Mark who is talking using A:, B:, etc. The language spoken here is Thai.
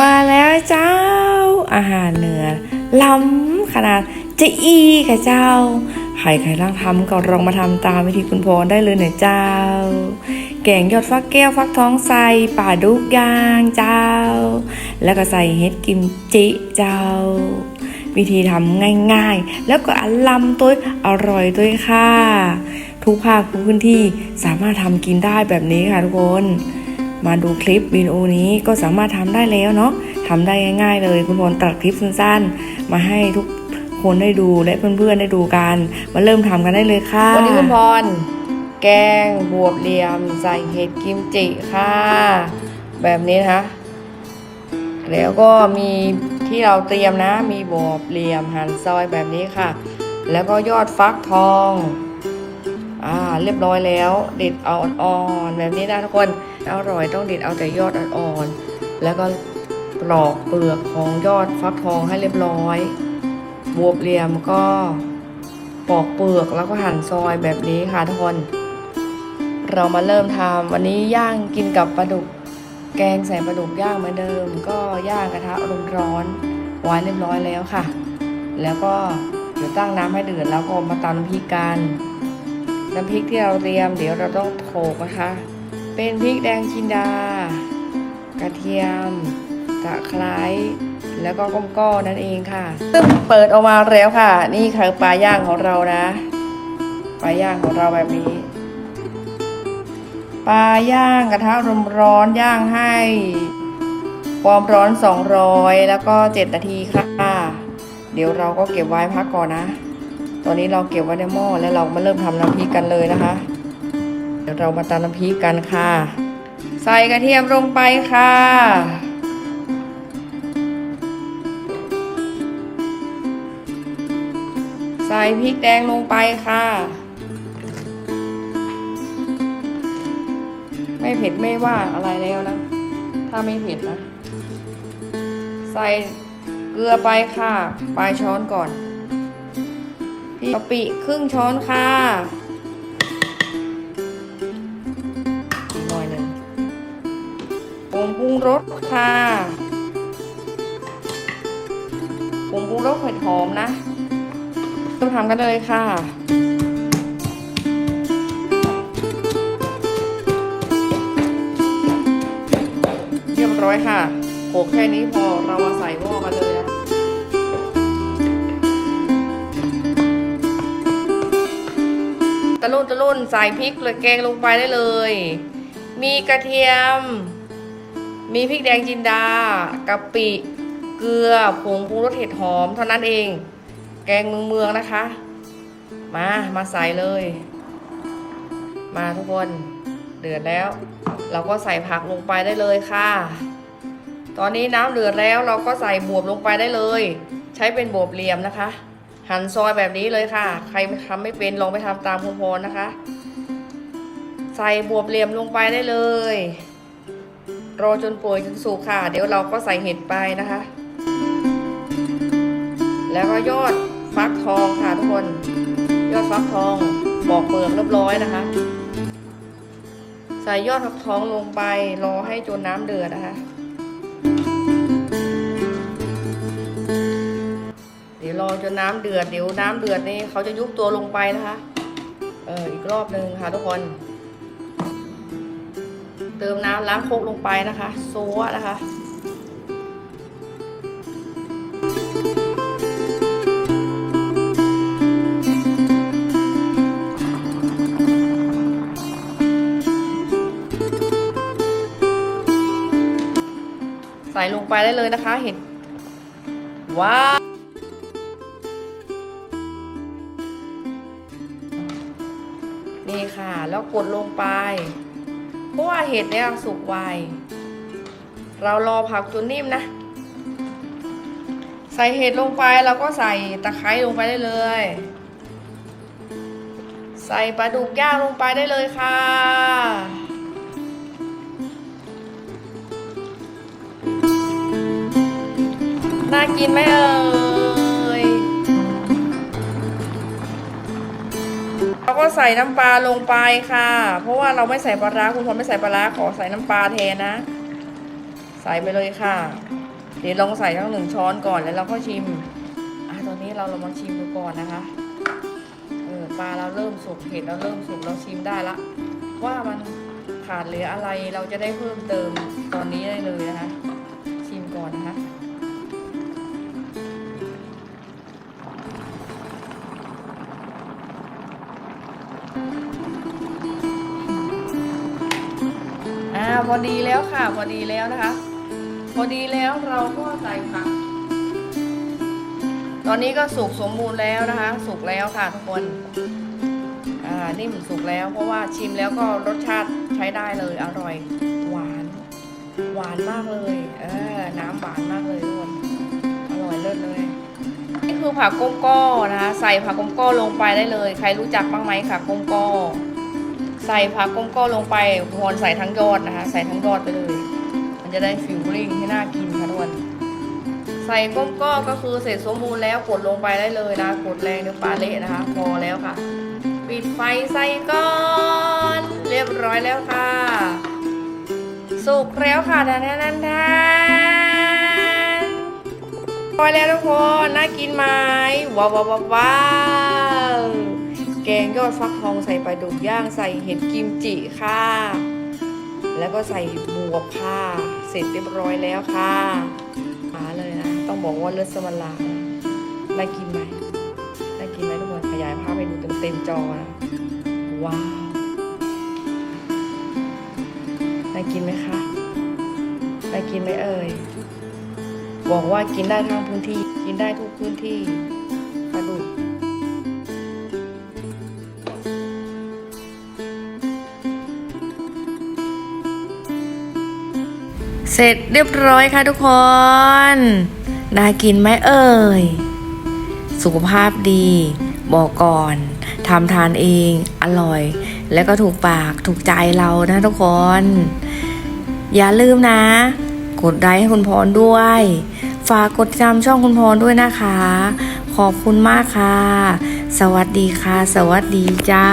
A: มาแล้วเจ้า อาหารเหนือล้ำขนาดจะอีค่ะเจ้าใครใครร่างทำก็ลองมาทำตามวิธีคุณพรได้เลยเนี่ยเจ้า แกงยอดฟักแก้วฟักทองใส่ป่าดุกยางเจ้า แล้วก็ใส่เห็ดกิมจิเจ้า วิธีทำง่ายๆ แล้วก็อลัมตัวอร่อยด้วยค่ะ ทุกภาคทุกพื้นที่สามารถทำกินได้แบบนี้ค่ะทุกคน มาดูคลิปวิดีโอนี้ก็สามารถทำได้แล้วเนาะทำได้ง่ายๆ เลยคุณพลตัดคลิปสั้นๆ มาให้ทุกคนได้ดูและเพื่อนๆได้ดูกันมาเริ่มทำกันได้เลยค่ะวันนี้คุณพรแกงบวบเหลี่ยมใส่เห็ดกิมจิค่ะ แบบนี้นะคะแล้วก็มีที่เราเตรียมนะมีบวบเหลี่ยมหั่นซอยแบบนี้ค่ะ แล้วก็ยอดฟักทอง อ่าเรียบร้อยแล้วเด็ดเอาอ่อนๆแบบนี้นะทุกคนอร่อยต้องเด็ดเอาแต่ยอดอ่อนๆแล้วก็ปลอกเปลือกของยอดฟักทองให้เรียบร้อยบวบเหลี่ยมก็ปอกเปลือกแล้วก็หั่นซอยแบบนี้ค่ะทุกคนเรามาเริ่มทำวันนี้ย่างกินกับปลาดุกแกงใส่ปลาดุกย่างเหมือนเดิม ก็ย่างกระทะร้อนๆไว้เรียบร้อยแล้วค่ะ แล้วก็เดี๋ยวตั้งน้ำให้เดือดแล้วก็มาตำน้ำพริกกัน น้ำพริกที่เราเตรียมเดี๋ยวเราต้องโขลกนะคะ เป็นพริกแดงจินดา กระเทียมตะไคร้แล้วก็ก้มก้อนั่นเองค่ะ ซึ่งเปิดออกมาแล้วค่ะ นี่คือปลาย่างของเรานะ ปลาย่างของเราแบบนี้ ปลาย่างกระทะร้อนย่างให้ความร้อน 200 แล้วก็ 7 นาทีค่ะ เดี๋ยวเราก็เก็บไว้พักก่อนนะ ตอนนี้เราเก็บไว้ในหม้อแล้วเรามาเริ่มทำน้ำพริกกันเลยนะคะ เดี๋ยวเรามาตำน้ำพริกกันค่ะ ใส่กระเทียมลงไปค่ะใส่พริกแดงลงไปค่ะ ไม่เผ็ดไม่ว่าอะไรแล้วนะ ถ้าไม่เผ็ดนะ ใส่เกลือไปค่ะ ปลายช้อนก่อน กะปิครึ่งช้อนค่ะหน่อยหนึ่งผงปรุงรสค่ะผงปรุงรสเผ็ดหอมนะเริ่มทำกันเลยค่ะเรียบร้อยค่ะโขกแค่นี้พอเรามาใส่หม้อ ตะลุ่นตะลุ่นใส่พริกเลยแกงลงไปได้เลย มีกระเทียม มีพริกแดงจินดากะปิ เกลือผงปรุงรสเห็ดหอมเท่านั้นเอง แกงเมืองเมืองนะคะ มามาใส่เลย มาทุกคนเดือดแล้ว เราก็ใส่ผักลงไปได้เลยค่ะ ตอนนี้น้ำเดือดแล้วเราก็ใส่บวบลงไปได้เลย ใช้เป็นบวบเหลี่ยมนะคะ หั่นซอยแบบนี้เลยค่ะ ใครทำไม่เป็นลองไปทำตามคุณพรนะคะ ใส่บวบเหลี่ยมลงไปได้เลยรอจนป่วยจนสุกค่ะ เดี๋ยวเราก็ใส่เห็ดไปนะคะ แล้วก็ยอดฟักทองค่ะทุกคน ยอดฟักทองปอกเปลือกเรียบร้อยนะคะ ใส่ยอดฟักทองลงไปรอให้จนน้ำเดือดนะคะ ดี๋ยวรอจนน้ำเดือดเดี๋ยวน้ำเดือดนี่เขาจะยุบตัวลงไปนะคะ เอออีกรอบหนึ่งค่ะทุกคน เติมน้ำล้างโคกลงไปนะคะ โซะนะคะใส่ลงไปได้เลยนะคะ เห็น ว้าว ค่ะ แล้วกดลงไป เพราะว่าเห็ดเนี่ยสุกไว เรารอผักจนนิ่มนะ ใส่เห็ดลงไปแล้วก็ใส่ตะไคร้ลงไปได้เลย ใส่ปลาดุกย่างลงไปได้เลยค่ะน่ากินไหมเอ่ย เราก็ใส่น้ำปลาลงไปค่ะ เพราะว่าเราไม่ใส่ปลาร้าคุณพรไม่ใส่ปลาร้าขอใส่น้ำปลาแทนนะ ใส่ไปเลยค่ะ เดี๋ยวลองใส่ทั้งหนึ่งช้อนก่อนแล้วเราก็ชิมอะตอนนี้เราลองมาชิมดูก่อนนะคะ เออปลาเราเริ่มสุกเห็ดเราเริ่มสุกเราชิมได้ละ ว่ามันขาดเหลืออะไรเราจะได้เพิ่มเติมตอนนี้ได้เลยนะคะ อ่าพอดีแล้วค่ะ พอดีแล้วนะคะ พอดีแล้วเราก็ใส่ผัก ตอนนี้ก็สุกสมบูรณ์แล้วนะคะ สุกแล้วค่ะทุกคนอ่านิ่มสุกแล้ว เพราะว่าชิมแล้วก็รสชาติใช้ได้เลยอร่อย หวาน หวานมากเลย เออน้ำหวานมากเลยทุกคน คือผักก้มก้อนะคะ ใส่ผักก้มก้อลงไปได้เลย ใครรู้จักบ้างไหมค่ะก้มก้อใส่ผักก้มก้อลงไปพรใส่ทั้งยอดนะคะ ใส่ทั้งยอดไปเลย มันจะได้ฟิลลิ่งที่น่ากินค่ะทุกคนใส่ก้มก้อก็คือเสร็จสมบูรณ์แล้วกดลงไปได้เลยนะกดแรงเดี๋ยวปลาเละนะคะ พอแล้วค่ะ ปิดไฟใส่ก้อนเรียบร้อยแล้วค่ะ สุกแล้วค่ะดันดันดันดัน พอแล้วทุกคน น่ากินไหมว้าวว้าวว้าวแกงยอดฟักทองใส่ปลาดุกย่างใส่เห็ดกิมจิค่ะ แล้วก็ใส่บวบค่ะ เสร็จเรียบร้อยแล้วค่ะหาเลยนะ ต้องบอกว่าเลือดสมันลาน่ากินไหมน่ากินไหมทุกคนขยายภาพไปดูเต็มๆจอนะว้าวน่ากินไหมคะน่ากินไหมเอ่ย บอกว่ากินได้ทั้งพื้นที่ กินได้ทุกพื้นที่ปลาดุกเสร็จเรียบร้อยค่ะทุกคน น่ากินไหมเอ่ย สุขภาพดี บอกก่อนทำทานเอง อร่อย แล้วก็ถูกปากถูกใจเรานะทุกคน อย่าลืมนะ กดไลค์ให้คุณพรด้วย ฝากกดติดตามช่องคุณพรด้วยนะคะ ขอบคุณมากค่ะ สวัสดีค่ะ สวัสดีเจ้า